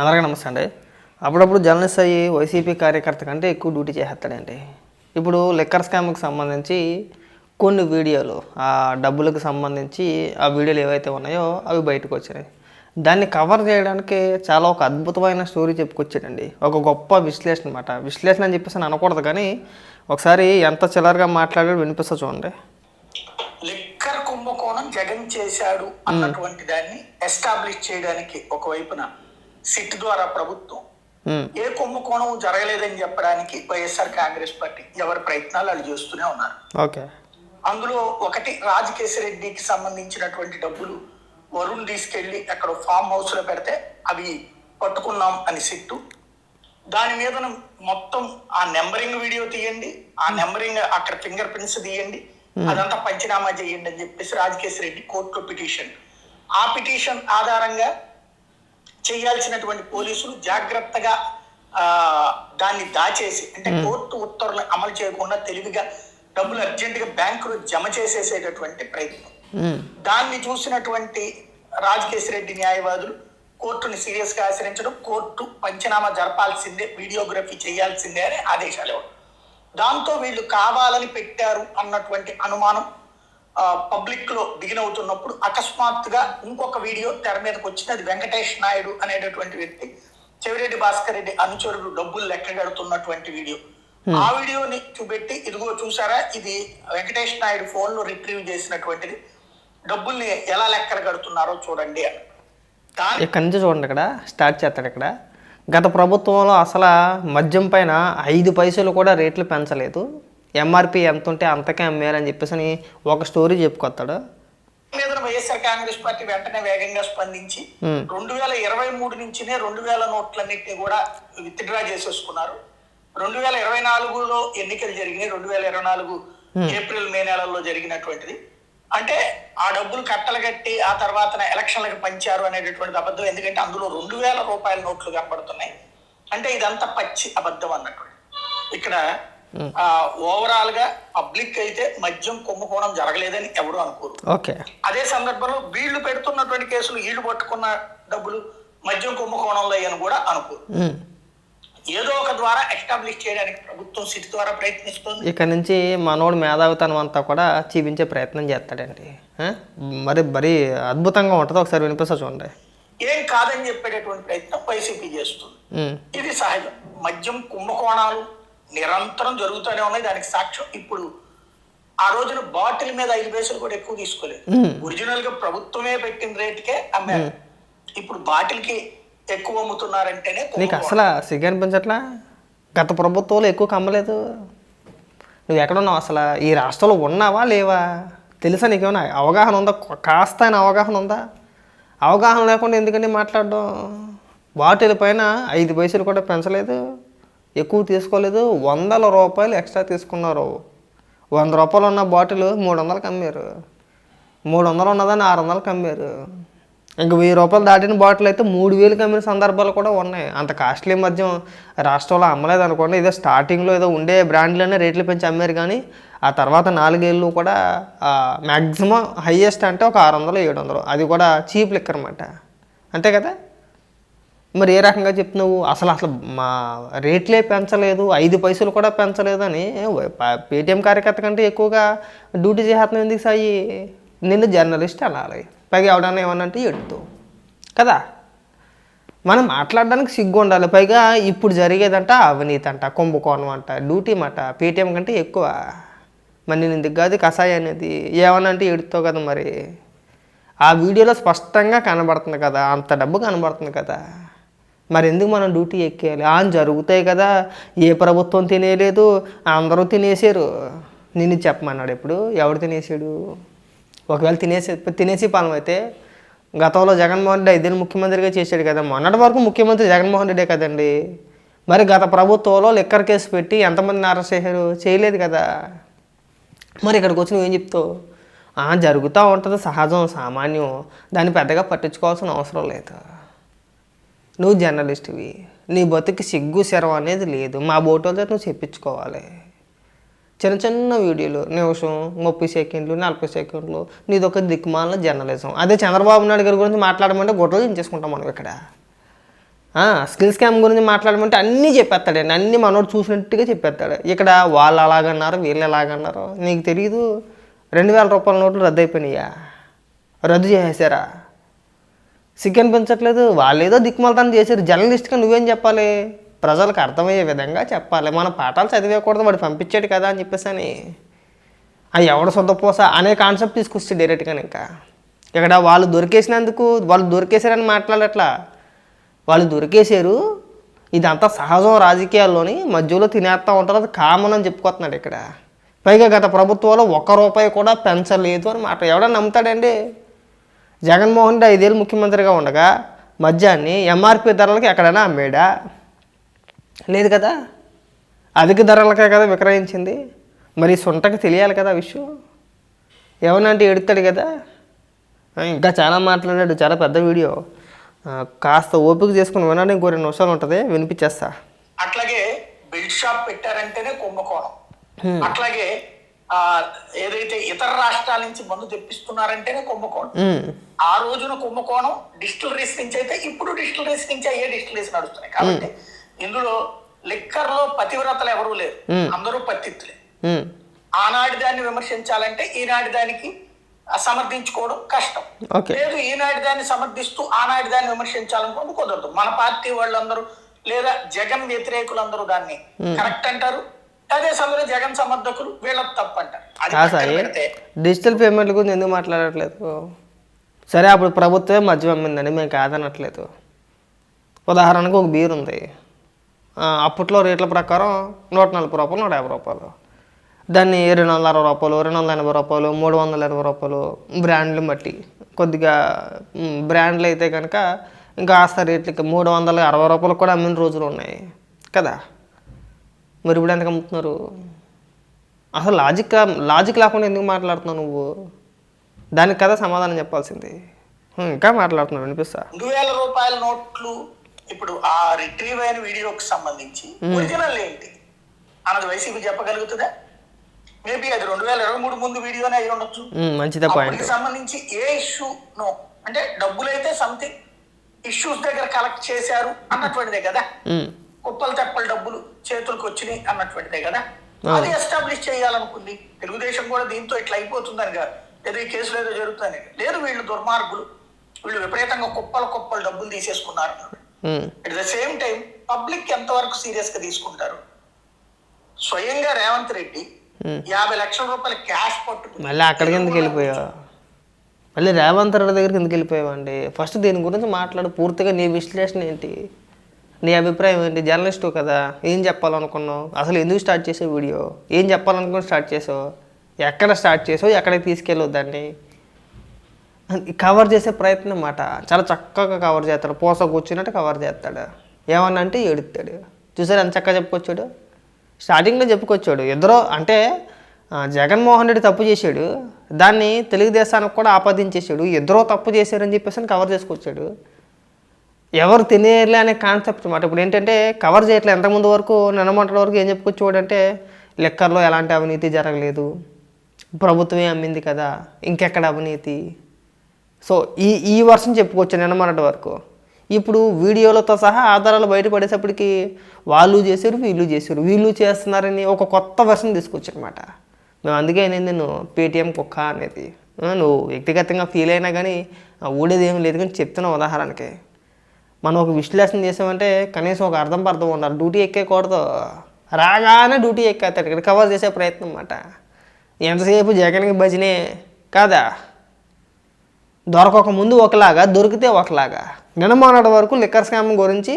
అందరికీ నమస్తే అండి. అప్పుడప్పుడు జర్నలిస్ట్ అయ్యి వైసీపీ కార్యకర్త కంటే ఎక్కువ డ్యూటీ చేసేస్తాడండి. ఇప్పుడు లిక్కర్ స్కామ్కి సంబంధించి కొన్ని వీడియోలు ఆ డబ్బులకు సంబంధించి ఆ వీడియోలు ఏవైతే ఉన్నాయో అవి బయటకు వచ్చినాయి. దాన్ని కవర్ చేయడానికి చాలా ఒక అద్భుతమైన స్టోరీ చెప్పుకొచ్చాడండి. ఒక గొప్ప విశ్లేషణ అనమాట విశ్లేషణ అని చెప్పేసి అనకూడదు కానీ ఒకసారి ఎంత చిల్లరగా మాట్లాడాడు వినిపిస్తా చూడండి. లిక్కర్ కుంభకోణం జగన్ చేశాడు అన్నటువంటి దాన్ని ఎస్టాబ్లిష్ చేయడానికి ఒకవైపున సిట్ ద్వారా ప్రభుత్వం. ఏ కుంభకోణం జరగలేదని చెప్పడానికి వైఎస్ఆర్ కాంగ్రెస్ పార్టీ ఎవరి ప్రయత్నాలు వాళ్ళు చేస్తూనే ఉన్నారు. ఓకే. అందులో ఒకటి రాజకేశరెడ్డికి సంబంధించినటువంటి డబ్బులు వరుణ్ తీసుకెళ్ళి అక్కడ ఫామ్ హౌస్లో పెడితే అవి పట్టుకున్నాం అని సిట్టు. దాని మీద మొత్తం ఆ నెంబరింగ్ వీడియో తీయండి ఆ నెంబరింగ్ అక్కడ ఫింగర్ ప్రింట్స్ తీయండి అదంతా పంచనామా చేయండి అని చెప్పేసి రాజకేశ్ రెడ్డి కోర్టులో పిటిషన్. ఆ పిటిషన్ ఆధారంగా చేయాల్సినటువంటి పోలీసులు జాగ్రత్తగా ఆ దాన్ని దాచేసి అంటే కోర్టు ఉత్తర్వులు అమలు చేయకుండా తెలివిగా డబ్బులు అర్జెంట్గా బ్యాంకులో జమ చేసేసేటటువంటి ప్రయత్నం. దాన్ని చూసినటువంటి రాజకేశ్ రెడ్డి న్యాయవాదులు కోర్టుని సీరియస్గా ఆశ్రయించడం కోర్టు పంచనామా జరపాల్సిందే వీడియోగ్రఫీ చేయాల్సిందే అని ఆదేశాలు ఇవ్వడం. దాంతో వీళ్ళు కావాలని పెట్టారు అన్నటువంటి అనుమానం పబ్లిక్లో దిగినవుతున్నప్పుడు అకస్మాత్తుగా ఇంకొక వీడియో తెర మీదకి వచ్చింది. అది వెంకటేష్ నాయుడు అనేటటువంటి వ్యక్తి చెవిరెడ్డి భాస్కర్ రెడ్డి అనుచరులు డబ్బులు లెక్క కడుతున్నటువంటి వీడియో ఆ వీడియోని చూపెట్టి ఇదిగో చూసారా ఇది వెంకటేష్ నాయుడు ఫోన్లో రిట్రీవ్ చేసినటువంటిది. డబ్బుల్ని ఎలా లెక్కలు కడుతున్నారో చూడండి అని. ఇక్కడి నుంచి చూడండి ఇక్కడ స్టార్ట్ చేస్తాడు ఇక్కడ. గత ప్రభుత్వంలో అసలు మద్యం పైన ఐదు పైసలు కూడా రేట్లు పెంచలేదు. ఎంఆర్పి ఎంత ఉంటే అంతకే అమ్మారని చెప్పేసి అని ఒక స్టోరీ చెప్పుకొస్తాడు. మీద వైఎస్ఆర్ కాంగ్రెస్ పార్టీ వెంటనే వేగంగా స్పందించి రెండు వేల ఇరవై మూడు నుంచినే రెండు వేల నోట్లన్నింటినీ కూడా విత్డ్రా చేసేసుకున్నారు. రెండు వేల ఇరవై నాలుగులో ఎన్నికలు జరిగినాయి. రెండు వేల ఇరవై నాలుగు ఏప్రిల్ మే నెలల్లో జరిగినటువంటిది. అంటే ఆ డబ్బులు కట్టలు కట్టి ఆ తర్వాత ఎలక్షన్లకు పంచారు అనేటటువంటిది అబద్ధం. ఎందుకంటే అందులో రెండు వేల రూపాయల నోట్లు కనబడుతున్నాయి. అంటే ఇదంతా పచ్చి అబద్ధం అన్నట్టు. ఇక్కడ ఓవరాల్గా పబ్లిక్ అయితే మద్యం కుంభకోణం జరగలేదని ఎవరు అనుకోరు. ఓకే. అదే సందర్భంలో వీళ్ళు పెడుతున్నటువంటి కేసులు వీళ్ళు పట్టుకున్న డబ్బులు మద్యం కుంభకోణంలో అని కూడా అనుకోరు. ఏదో ఒక ద్వారా ఎస్టాబ్లిష్ చేయడానికి ప్రభుత్వం సిటీ ద్వారా ప్రయత్నిస్తుంది. ఇక్కడ నుంచి మనోడు మేధావితనం అంతా కూడా చూపించే ప్రయత్నం చేస్తాడండి? మరి మరి అద్భుతంగా ఉంటుంది. ఒకసారి వినిపిస్తా చూడండి. ఏం కాదని చెప్పేటటువంటి ప్రయత్నం వైసీపీ చేస్తుంది. ఇది సహజం. మద్యం కుంభకోణాలు నిరంతరం జరుగుతూనే ఉన్నాయి. దానికి సాక్ష్యం ఇప్పుడు ఆ రోజున బాటిల్ మీద ఐదు పైసలు కూడా ఎక్కువ తీసుకోలేదు. ఒరిజినల్గా ప్రభుత్వమే పెట్టిన రేటుకే అమ్మారు. ఇప్పుడు బాటిల్కి ఎక్కువ అమ్ముతున్నారంటేనే నీకు. అసలు సిగ్గు అనిపించట్లా గత ప్రభుత్వంలో ఎక్కువ కమ్మలేదు. నువ్వు ఎక్కడున్నావు అసలు? ఈ రాష్ట్రంలో ఉన్నావా లేవా? తెలుసా నీకేమైనా అవగాహన ఉందా? కాస్త అయినా అవగాహన ఉందా? అవగాహన లేకుండా ఎందుకంటే మాట్లాడడం? బాటిల్ పైన ఐదు పైసలు కూడా పెంచలేదు. ఎక్కువ తీసుకోలేదు. వందల రూపాయలు ఎక్స్ట్రా తీసుకున్నారు. వంద రూపాయలు ఉన్న బాటిల్ మూడు వందలు అమ్మారు. మూడు వందలు ఉన్నదాన్ని ఆరు వందలు అమ్మారు. ఇంక వెయ్యి రూపాయలు దాటిన బాటిల్ అయితే మూడు వేలకు అమ్మిన సందర్భాలు కూడా ఉన్నాయి. అంత కాస్ట్లీ మద్యం రాష్ట్రంలో అమ్మలేదు అనుకోండి. ఏదో స్టార్టింగ్లో ఏదో ఉండే బ్రాండ్లోనే రేట్లు పెంచి అమ్మారు కానీ ఆ తర్వాత నాలుగేళ్ళు కూడా మ్యాక్సిమం హయ్యెస్ట్ అంటే ఒక ఆరు వందలు ఏడు వందలు అది కూడా చీప్ లిక్కర్ అనమాట అంతే కదా? మరి ఏ రకంగా చెప్తున్నావు? అసలు అసలు మా రేట్లే పెంచలేదు ఐదు పైసలు కూడా పెంచలేదు అని పేటీఎం కార్యకర్త కంటే ఎక్కువగా డ్యూటీ చేస్తున్నావు ఎందుకు సాయి? నిన్ను జర్నలిస్ట్ అనాలి. పైగా ఎవడన్నా ఏమన్నా అంటే ఎడుతూ. కదా? మనం మాట్లాడడానికి సిగ్గు ఉండాలి. పైగా ఇప్పుడు జరిగేదంట అవినీతి అంట కుంభకోణం అంట డ్యూటీ మాట పేటీఎం కంటే ఎక్కువ. మరి నేను ఎందుకు కాదు కషాయ అనేది? ఏమన్నా అంటే ఎడుతావు కదా మరి. ఆ వీడియోలో స్పష్టంగా కనబడుతుంది కదా అంత డబ్బు కనబడుతుంది కదా. మరి ఎందుకు మనం డ్యూటీ ఎక్కేయాలి? ఆ జరుగుతాయి కదా ఏ ప్రభుత్వం తినేయలేదు అందరూ తినేసారు. నిన్ను చెప్పమన్నాడు ఇప్పుడు ఎవడు తినేసాడు? ఒకవేళ తినేసి తినేసి పాలన అయితే గతంలో జగన్మోహన్ రెడ్డి ఐదేళ్ళు ముఖ్యమంత్రిగా చేశాడు కదా. మొన్నటి వరకు ముఖ్యమంత్రి జగన్మోహన్ రెడ్డే కదండి. మరి గత ప్రభుత్వంలో లిక్కర్ కేసు పెట్టి ఎంతమందిని అరెస్ట్ చేశారు? చేయలేదు కదా. మరి ఇక్కడికి వచ్చి నువ్వేం చెప్తావు? జరుగుతూ ఉంటుంది సహజం సామాన్యం. దాన్ని పెద్దగా పట్టించుకోవాల్సిన అవసరం లేదు. నువ్వు జర్నలిస్ట్వి. నీ బతుకి సిగ్గు శరం అనేది లేదు. మా బోటోలతో నువ్వు చెప్పించుకోవాలి. చిన్న చిన్న వీడియోలు నిమిషం ముప్పై సెకండ్లు నలభై సెకండ్లు నీదొక దిక్కుమాల జర్నలిజం. అదే చంద్రబాబు నాయుడు గారి గురించి మాట్లాడమంటే గొడవలు దించేసుకుంటాం మనం ఇక్కడ. స్కిల్ స్కామ్ గురించి మాట్లాడమంటే అన్నీ చెప్పేస్తాడండి అన్నీ మనోడు చూసినట్టుగా చెప్పేస్తాడు. ఇక్కడ వాళ్ళు అలాగన్నారు వీళ్ళు ఎలాగన్నారు నీకు తెలియదు రెండు వేల రూపాయల నోట్లు రద్దు అయిపోయినాయా రద్దు చేసేసారా? సిగ్గు అనిపించట్లేదు వాళ్ళు ఏదో దిక్కుమలతనం చేశారు. జర్నలిస్ట్గా నువ్వేం చెప్పాలి? ప్రజలకు అర్థమయ్యే విధంగా చెప్పాలి. మన పాఠాలు చదివేయకూడదు. వాడు పంపించాడు కదా అని చెప్పేసి అని ఆ ఎవడ సొంతపోస అనే కాన్సెప్ట్ తీసుకొస్తే డైరెక్ట్గా ఇంకా. ఇక్కడ వాళ్ళు దొరికేసినందుకు వాళ్ళు దొరికేశారని మాట్లాడట్లా. వాళ్ళు దొరికేశారు. ఇదంతా సహజం రాజకీయాల్లోని మధ్యలో తినేస్తూ ఉంటారు. అది కామన్ అని చెప్పుకొస్తున్నాడు ఇక్కడ. పైగా గత ప్రభుత్వంలో ఒక్క రూపాయి కూడా పెంచలేదు అని మాట. ఎవడన్నా నమ్ముతాడండి? జగన్మోహన్ రెడ్డి ఐదేళ్ళు ముఖ్యమంత్రిగా ఉండగా మద్యాన్ని ఎంఆర్పి ధరలకి ఎక్కడైనా అమ్మాడా? లేదు కదా. అధిక ధరలకే కదా విక్రయించింది. మరి సొంటకి తెలియాలి కదా విషయం ఏమనంటే ఎడుతాడు కదా. ఇంకా చాలా మాట్లాడాడు చాలా పెద్ద వీడియో. కాస్త ఓపిక చేసుకుని వినడానికి ఇంకో రెండు నిమిషాలు ఉంటుంది వినిపించేస్తా. అట్లాగే బిల్డ్ షాప్ పెట్టారంటేనే కుంభకోణం. అట్లాగే ఏదైతే ఇతర రాష్ట్రాల నుంచి మందు తెప్పిస్తున్నారంటేనే కుంభకోణం. ఆ రోజున కుంభకోణం డిస్టిలరీస్ నుంచి అయితే ఇప్పుడు డిస్టిలరీస్ నుంచి అయ్యే డిస్టిలరీస్ నడుస్తున్నాయి. కాబట్టి ఇందులో లిక్కర్లో పతివ్రతలు ఎవరూ లేరు. అందరూ పత్తిత్తులే ఆనాటి దాన్ని విమర్శించాలంటే ఈనాటి దానికి సమర్థించుకోవడం కష్టం. లేదు ఈనాటి దాన్ని సమర్థిస్తూ ఆనాటి దాన్ని విమర్శించాలనుకోవడం కుదరదు. మన పార్టీ వాళ్ళందరూ లేదా జగన్ వ్యతిరేకులందరూ దాన్ని కరెక్ట్ అంటారు అదే సమయంలో జగన్ సమర్థకులు వీళ్ళకి తప్పు అంటారు అది కాదు పక్కన సాయి పెడితే డిజిటల్ పేమెంట్ల గురించి ఎందుకు మాట్లాడట్లేదు? సరే అప్పుడు ప్రభుత్వమే మద్యం అమ్మిందండి మేము కాదనట్లేదు. ఉదాహరణకు ఒక బీర్ ఉంది. అప్పట్లో రేట్ల ప్రకారం నూట నలభై రూపాయలు నూట యాభై రూపాయలు. దాన్ని రెండు వందల అరవై రూపాయలు రెండు వందల ఎనభై రూపాయలు మూడు వందల ఇరవై రూపాయలు బ్రాండ్లు బట్టి. కొద్దిగా బ్రాండ్లు అయితే కనుక ఇంకా ఆస్త రేట్లకి మూడు వందల అరవై రూపాయలు కూడా అమ్మిన రోజులు ఉన్నాయి. కదా? మరి ఇప్పుడు ఎంతకు అమ్ముతున్నారు? అసలు లాజిక్ లాజిక్ లేకుండా ఎందుకు మాట్లాడుతున్నావు నువ్వు? దానికి కదా సమాధానం చెప్పాల్సింది. ఇంకా మాట్లాడుతున్నావు వినిపిస్తా. రెండు వేల రూపాయల నోట్లు ఇప్పుడు ఆ రిట్రీవ్ అయిన వీడియోకి సంబంధించి ఒరిజినల్ ఏంటి? అన్నది వైసీపీ చెప్పగలుగుతుందా? మేబీ అది రెండు వేల ఇరవై మూడు ముందు వీడియోనే అయి ఉండొచ్చు. మంచిదే పాయింట్ సంబంధించి ఏ ఇష్యూ నో అంటే డబ్బులైతే సంథింగ్ ఇష్యూస్ దగ్గర కలెక్ట్ చేశారు అన్నటువంటిదే కదా? కుప్పలు తెప్పలు డబ్బులు చేతులకు వచ్చినాయి అన్నటువంటిదే కదా? అది ఎస్టాబ్లిష్ చేయాలనుకుంది. తెలుగుదేశం కూడా దీంతో ఇట్లా అయిపోతుందని కాదు. ఏదో ఈ కేసులో ఏదో జరుగుతుందని లేదు వీళ్ళు దుర్మార్గులు. వీళ్ళు విపరీతంగా కుప్పలు కుప్పలు డబ్బులు తీసేసుకున్నారు. At the same time public ఎంతవరకు సీరియస్గా తీసుకుంటారు? స్వయంగా రేవంత్ రెడ్డి యాభై లక్షల రూపాయల క్యాష్ పట్టుకుని మళ్ళీ అక్కడికి ఎందుకు వెళ్ళిపోయావు? మళ్ళీ రేవంత్ రెడ్డి దగ్గరికి ఎందుకు వెళ్ళిపోయావు అండి? ఫస్ట్ దీని గురించి మాట్లాడు. పూర్తిగా నీ విశ్లేషణ ఏంటి? నీ అభిప్రాయం ఏంటి? జర్నలిస్టు కదా ఏం చెప్పాలనుకున్నావు? అసలు ఎందుకు స్టార్ట్ చేసావు వీడియో? ఏం చెప్పాలనుకుని స్టార్ట్ చేసావు? ఎక్కడ స్టార్ట్ చేసావు? ఎక్కడికి తీసుకెళ్ళవు దాన్ని? కవర్ చేసే ప్రయత్నం మాట చాలా చక్కగా కవర్ చేస్తాడు. పోస కూర్చున్నట్టు కవర్ చేస్తాడు. ఏమన్నా అంటే ఏడుతాడు చూసారు ఎంత చక్కగా చెప్పుకొచ్చాడు? స్టార్టింగ్లో చెప్పుకొచ్చాడు. ఇద్దరు అంటే జగన్మోహన్ రెడ్డి తప్పు చేశాడు. దాన్ని తెలుగుదేశానికి కూడా ఆపాదించేశాడు. ఇద్దరూ తప్పు చేశారని చెప్పేసి అని కవర్ చేసుకొచ్చాడు. ఎవరు తినేయలే అనే కాన్సెప్ట్ అనమాట ఇప్పుడు ఏంటంటే కవర్ చేయట్లేదు ఎంతకుముందు వరకు నిన్నమంటల వరకు ఏం చెప్పుకొచ్చేవాడు లెక్కర్లో ఎలాంటి అవినీతి జరగలేదు. ప్రభుత్వమే అమ్మింది కదా ఇంకెక్కడ అవినీతి? సో ఈ ఈ వర్షం చెప్పుకోవచ్చు నిన్నమన్నటి వరకు. ఇప్పుడు వీడియోలతో సహా ఆధారాలు బయటపడేసప్పటికి వాళ్ళు చేశారు వీళ్ళు చేశారు వీళ్ళు చేస్తున్నారని ఒక కొత్త వర్షన్ తీసుకొచ్చనమాట మేము అందుకే నేను నేను పేటిఎం కుక్క అనేది. నువ్వు వ్యక్తిగతంగా ఫీల్ అయినా కానీ ఊడేది ఏం లేదు కానీ చెప్తున్నా ఉదాహరణకి. మనం ఒక విశ్లేషణ చేసామంటే కనీసం ఒక అర్థం అర్థం ఉండాలి. డ్యూటీ ఎక్కేయకూడదు రాగానే డ్యూటీ ఎక్కేస్తాడు. ఇక్కడ కవర్ చేసే ప్రయత్నం అన్నమాట. ఎంతసేపు జగన్కి భజనే? కాదా? దొరకక ముందు ఒకలాగా దొరికితే ఒకలాగా. నిన్న మొన్నటి వరకు లిక్కర్ స్కామ్ గురించి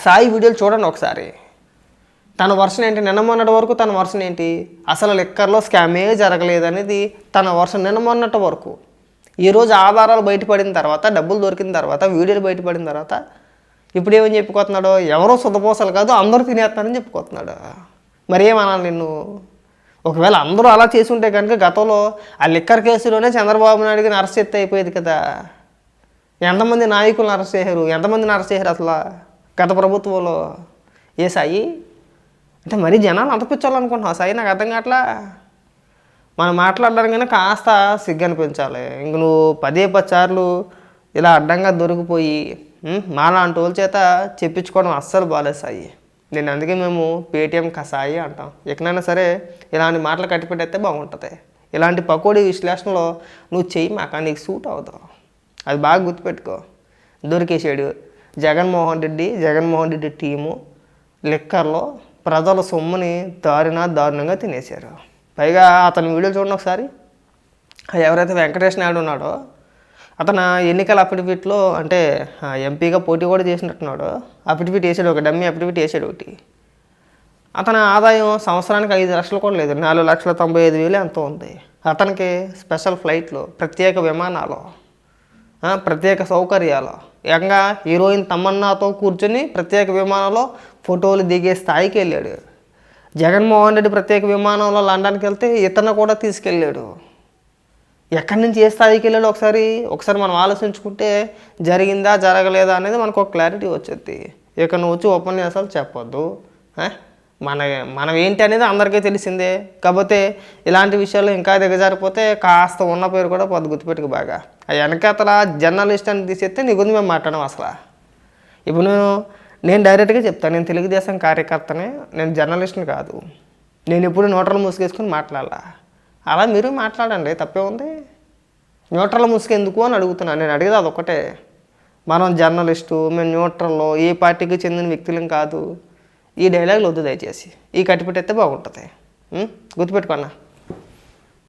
సాయి వీడియోలు చూడండి ఒకసారి. తన వర్షన్ ఏంటి? నిన్నమొన్నటి వరకు తన వర్షన్ ఏంటి? అసలు లిక్కర్లో స్కామే జరగలేదు అనేది తన వర్షన్ నిన్నమొన్నటి వరకు. ఈరోజు ఆధారాలు బయటపడిన తర్వాత డబ్బులు దొరికిన తర్వాత వీడియోలు బయటపడిన తర్వాత ఇప్పుడు ఏమని చెప్పుకోతున్నాడు ఎవరో సుధపోసలు కాదు అందరూ తినేస్తారని చెప్పుకోతున్నాడు మరి ఏమనాలి నిన్ను? ఒకవేళ అందరూ అలా చేసి ఉంటే కనుక గతంలో ఆ లిక్కర్ కేసులోనే చంద్రబాబు నాయుడుకి అరెస్ట్ ఎత్తి అయిపోయేది కదా. ఎంతమంది నాయకులను అరెస్ట్ చేశారు? ఎంతమందిని అరెస్ట్ చేశారు అసలు గత ప్రభుత్వంలో? ఏ సాయి? అంటే మరీ జనాలు అంత పిచ్చాలనుకుంటున్నావు సాయి నాకు అర్థం కావట్లా? మనం మాట్లాడడానికైనా కాస్త సిగ్గు అనిపించాలి. ఇంక నువ్వు పదే పది సార్లు ఇలా అడ్డంగా దొరికిపోయి మాలాంటి వాళ్ళ చేత చెప్పించుకోవడం అస్సలు బాగాలేదు సాయి. నేను అందుకే మేము పేటీఎం కసాయి అంటాం. ఎక్కడైనా సరే ఇలాంటి మాటలు కట్టిపెట్టేస్తే బాగుంటుంది. ఇలాంటి పకోడీ విశ్లేషణలో నువ్వు చెయ్యి మాక నీకు సూట్ అవుతావు. అది బాగా గుర్తుపెట్టుకో. దొరికేసాడు జగన్మోహన్ రెడ్డి జగన్మోహన్ రెడ్డి టీము లిక్కర్లో ప్రజల సొమ్ముని దారుణ దారుణంగా తినేశారు. పైగా అతని వీడియో చూడండి ఒకసారి. ఎవరైతే వెంకటేష్ నాయుడు ఉన్నాడో అతను ఎన్నికల అఫిడవిట్లో అంటే ఎంపీగా పోటీ కూడా చేసినట్టున్నాడు. అఫిడవిట్ వేసాడు ఒక డమ్మీ అఫిడవిట్ వేసాడు ఒకటి. అతని ఆదాయం సంవత్సరానికి ఐదు లక్షలు కూడా లేదు. నాలుగు లక్షల తొంభై ఐదు వేలు ఎంతో ఉంది. అతనికి స్పెషల్ ఫ్లైట్లు ప్రత్యేక విమానాలు ప్రత్యేక సౌకర్యాలు. ఏకంగా హీరోయిన్ తమన్నాతో కూర్చొని ప్రత్యేక విమానంలో ఫోటోలు దిగే స్థాయికి వెళ్ళాడు. జగన్మోహన్ రెడ్డి ప్రత్యేక విమానంలో లండన్కి వెళ్తే ఇతను కూడా తీసుకెళ్ళాడు. ఎక్కడి నుంచి ఏ స్థాయికి వెళ్ళాడు ఒకసారి ఒకసారి మనం ఆలోచించుకుంటే జరిగిందా జరగలేదా అనేది మనకు ఒక క్లారిటీ వచ్చేది. ఇక నువ్వు వచ్చి ఉపన్యాసాలు చెప్పొద్దు. మన మనం ఏంటి అనేది అందరికీ తెలిసిందే. కాకపోతే ఇలాంటి విషయాలు ఇంకా దిగజారిపోతే కాస్త ఉన్న పేరు కూడా పొద్దు గుర్తుపెట్టుకు బాగా. ఆ వెనకాతల జర్నలిస్ట్ అని తీసేస్తే నీ గురించి మేము మాట్లాడడం అసలు. ఇప్పుడు నేను నేను డైరెక్ట్గా చెప్తాను నేను తెలుగుదేశం కార్యకర్తనే నేను జర్నలిస్ట్ని కాదు. నేను ఎప్పుడు న్యూట్రల్ మూసుకేసుకొని మాట్లాడాలా. అలా మీరు మాట్లాడండి తప్పే ఉంది. న్యూట్రల్ ముసుకెందుకు అని అడుగుతున్నాను నేను అడిగేది అదొకటే మనం జర్నలిస్టు మేము న్యూట్రల్ ఏ పార్టీకి చెందిన వ్యక్తులం కాదు. ఈ డైలాగులు వద్దు దయచేసి. ఈ కట్టిపెట్టేస్తే బాగుంటుంది. గుర్తుపెట్టుకున్నా